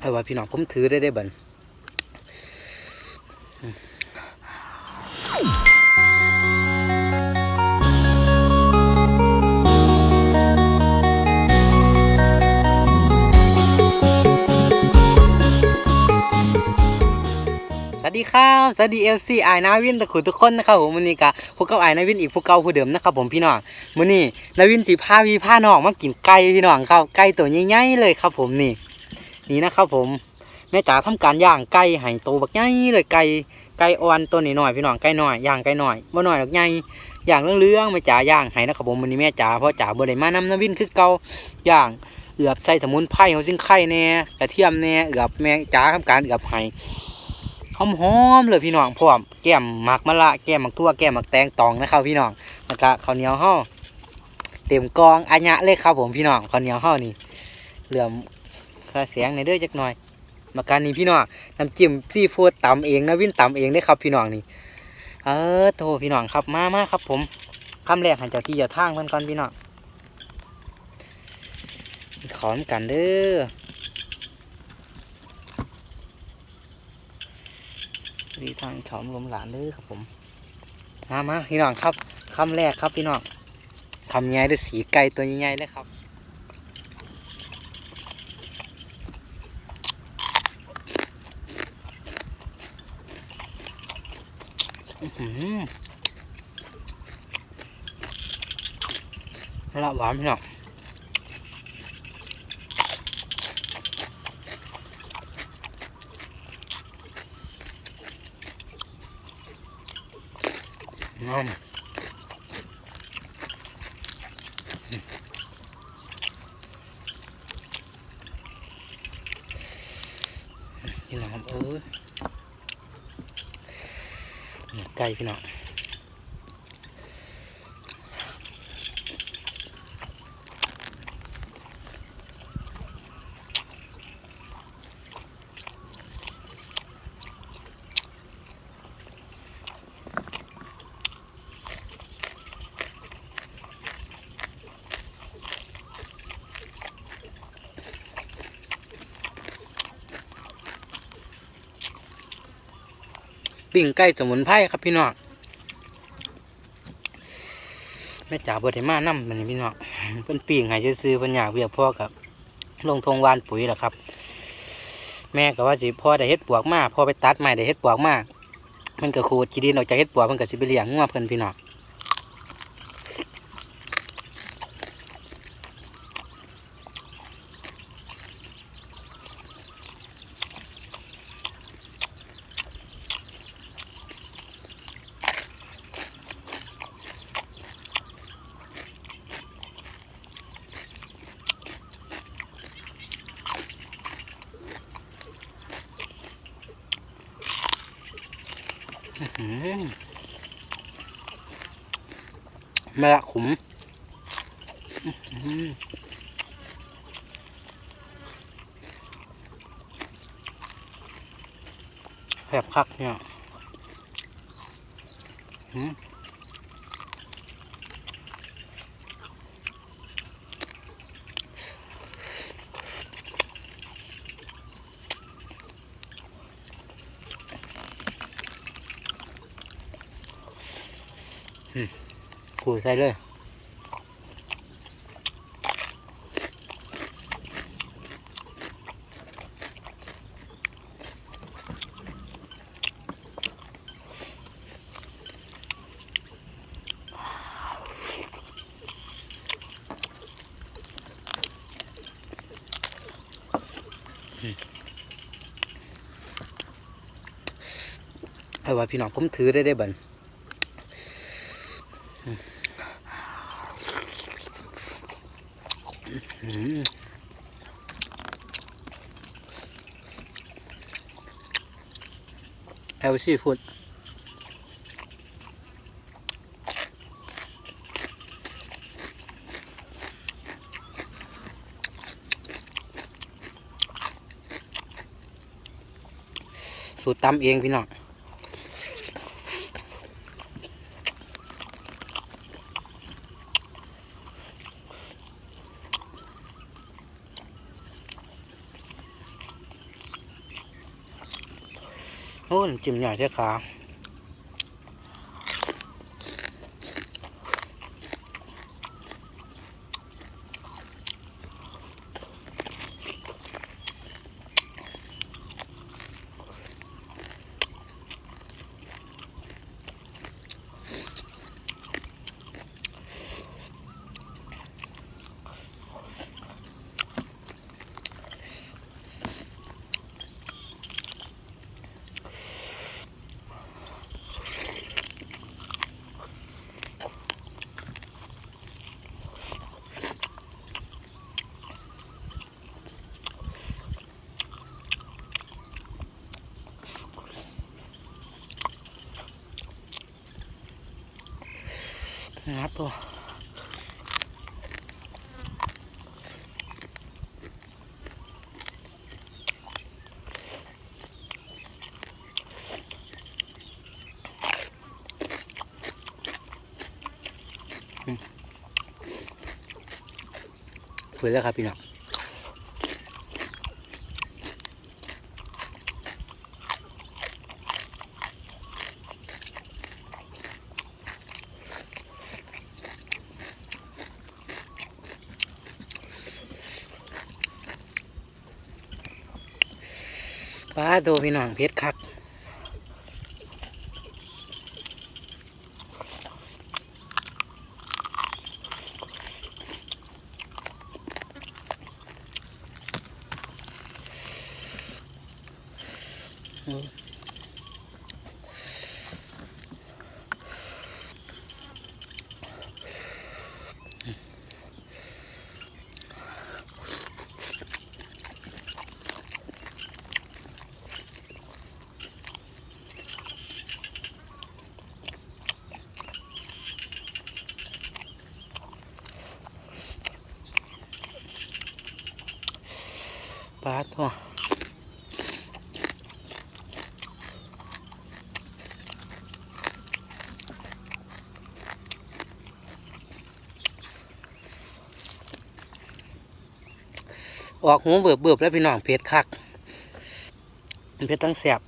เอาว่าพี่น้องผมถือได้ได้บันสวัสดีครับสวัสดีเอฟซีไอนาวินตะขุทุกคนนะครับผมวันนี้กะพวกเก้าไอนาวินอีกพวกเก้าผู้เดิมนะครับผมพี่น้องวันนี้นาวินสีผ้าพี่ผ้าน้องมากินไก่พี่น้องครับไก่ตัวใหญ่ๆเลยครับผมนี่ นี่นะครับผมแม่จ๋าทำการย่างไก่ให้โตบักใหญ่เลยไก่ไก่อ่อนตัวนี้หน่อยพี่น้องไก่หน่อยย่างไก่หน่อยบ่หน่อยดอกใหญ่ย่างเรื่องๆแม่จ๋าย่างให้นะครับผมวันนี้แม่จ๋าเพราะจ๋าบ่ได้มานำนาวินคือเก่าย่างเอือบใส่สมุนไพรของซิ่งไข่แน่กระเทียมแน่เอือบแม่จ๋าทำการเอือบให้หอมๆเลยพี่น้องพร้อมแก้มหมักมะละแก้มหมักทั่วแก้มหมักแตงตองนะครับพี่น้องแล้วก็ข้าวเหนียวห่อเต็มกองอัญญะเลยครับผมพี่น้องข้าวเหนียวห่อนี่เหลื่อม ค่าเสียงในเด้อจักหน่อย มาการนี้พี่น้องน้ำจิ้มซีฟู้ดตำเองนะวินตำเองได้ครับพี่น้องนี่ เออโทพี่น้องครับมามาครับผมคำแรกหันเจ้าที่เจ้าทางเพิ่นก่อนพี่น้องขอนกันเด้อดีทางฉอมลมหลานเด้อครับผมมามาพี่น้องครับคำแรกครับพี่น้องคำใหญ่ด้วยสีไก่ตัวใหญ่ๆเลยครับ อื้อหือละหวานพี่น้องน้ำพี่น้องเอ้ยเนี่ย ไก่พี่น้อง ปิ้งไก่สมุนไพรครับพี่น้องแม่จ๋าเบิดให้มานํมันนี่พี่น้องเพิ่นปิ้งให้ซื้อๆเพิ่นอยากเวียกพ่อครับ ลงทงวานปุ๋ยแหละครับ แม่ก็ว่าสิพ่อได้เฮ็ดปวกมาพ่อไปตัดใหม่ได้เฮ็ดปวกมามันก็ขูดจีดินออกจากเฮ็ดปวกมันก็สิไปเลี้ยงงัวเพิ่นพี่น้อง แม่ละขุมอื้อหือแผบคักเนี่ย ขูดใส่เลยเอาว่าพี่น้องผมถือได้ได้บัน เอลซีฟูดสูตรตำเองพี่น้อง โอ้จิ้มใหญ่เท่าขา นะครับตัวฝืนแล้วครับพี่น้องป้า โตพี่น้องเพชรคัก ป้าตัวออกหูเบิบเบิบแล้วพี่น้องเพชรคักเพชรตั้งแสบ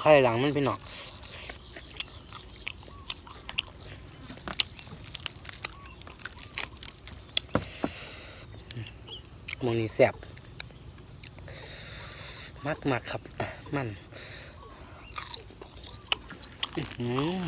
ไข่หลังมันพี่น้องมองนี้แสบมากมากครับ มัน อืม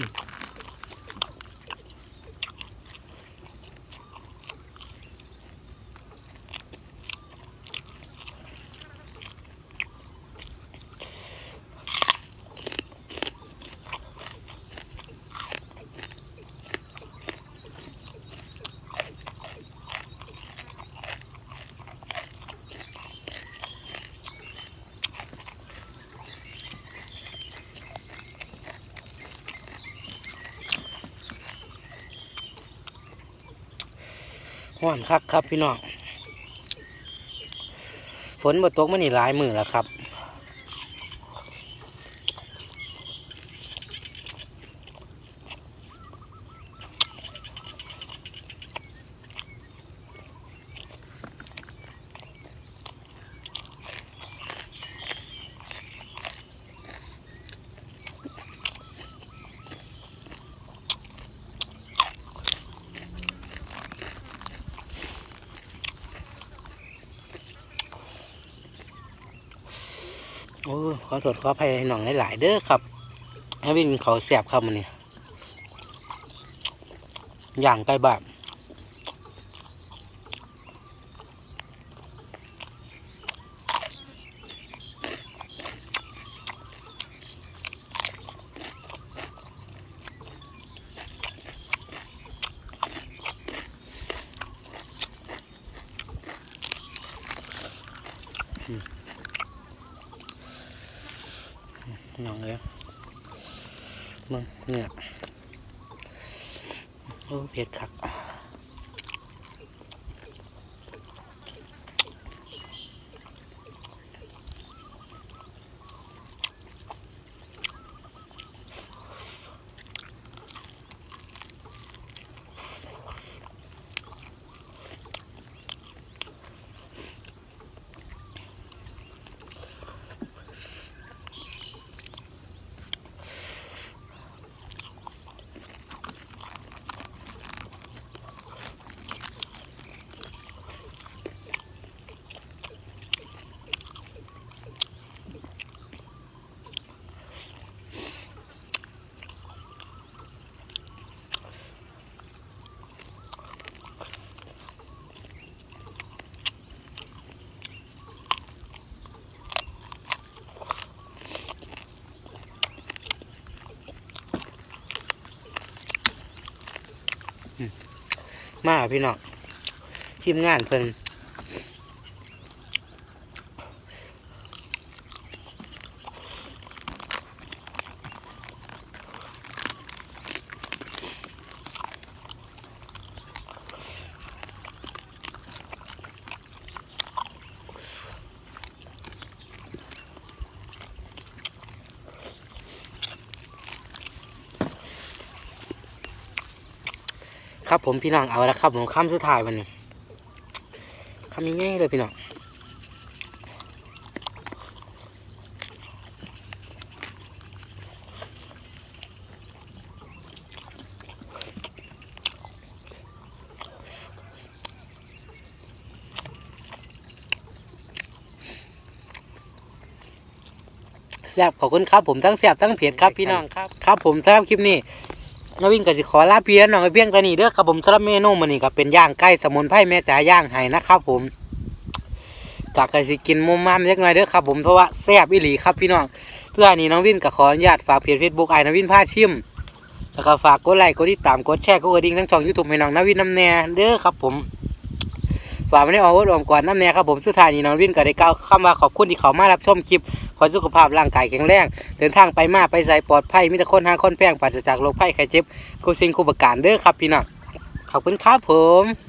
ห้อนคักครับพี่น้องฝนบ่ตกมันนี่หลายมือแล้วครับ อ โอ้ขอโทษขออภัยหน่องหลายๆเด้อครับให้วินเขาเสียบครับมันนี่อย่างไกลบ้านน้องเลยมึง เนี่ยโอ้เผ็ดคัก มาพี่น้องทีมงานเพิ่น ครับผมพี่น้องเอาละครับผมคำสุดท้ายวันนี้คำง่ายๆเลยพี่น้องแซ่บขอบคุณครับผมทั้งแซ่บทั้งเผ็ดครับพี่น้องครับ ครับผมสำหรับคลิปนี้ นวินก็สิขอลาเพียน้องไอเพียงตอนนี้เด้อครับผมสำหรับเมนูมันนี่ก็เป็นย่างไก่สมุนไพรแม่จ๋าย่างไห้นะครับผมกะก็สิกินมุมมามเล็กน้อยเด้อครับผมเพราะว่าแซ่บอีหลีครับพี่น้องเพื่อนี้น้องวินก็ขออนุญาตฝากเพจเฟซบุ๊กไอ้นวินพาชิมแล้วก็ฝากกดไลค์กดติดตามกดแชร์กดกระดิ่งทั้งช่องยูทูบให้น้องนวินน้ำแน่เด้อครับผมฝากไม่ได้ออกวดออมก่อนน้ำแน่ครับผมสุดท้ายนี้น้องวินก็ได้กล่าวคำว่าขอบคุณที่เขามารับชมคลิป ขอสุขภาพร่างกายแข็งแรง เดินทางไปมาไปใส่ปลอดภัยมีแต่คนหาคนแพงปราศจากโรคภัยไข้เจ็บกูซิงกูประการเด้อครับพี่น้องขอบคุณครับผม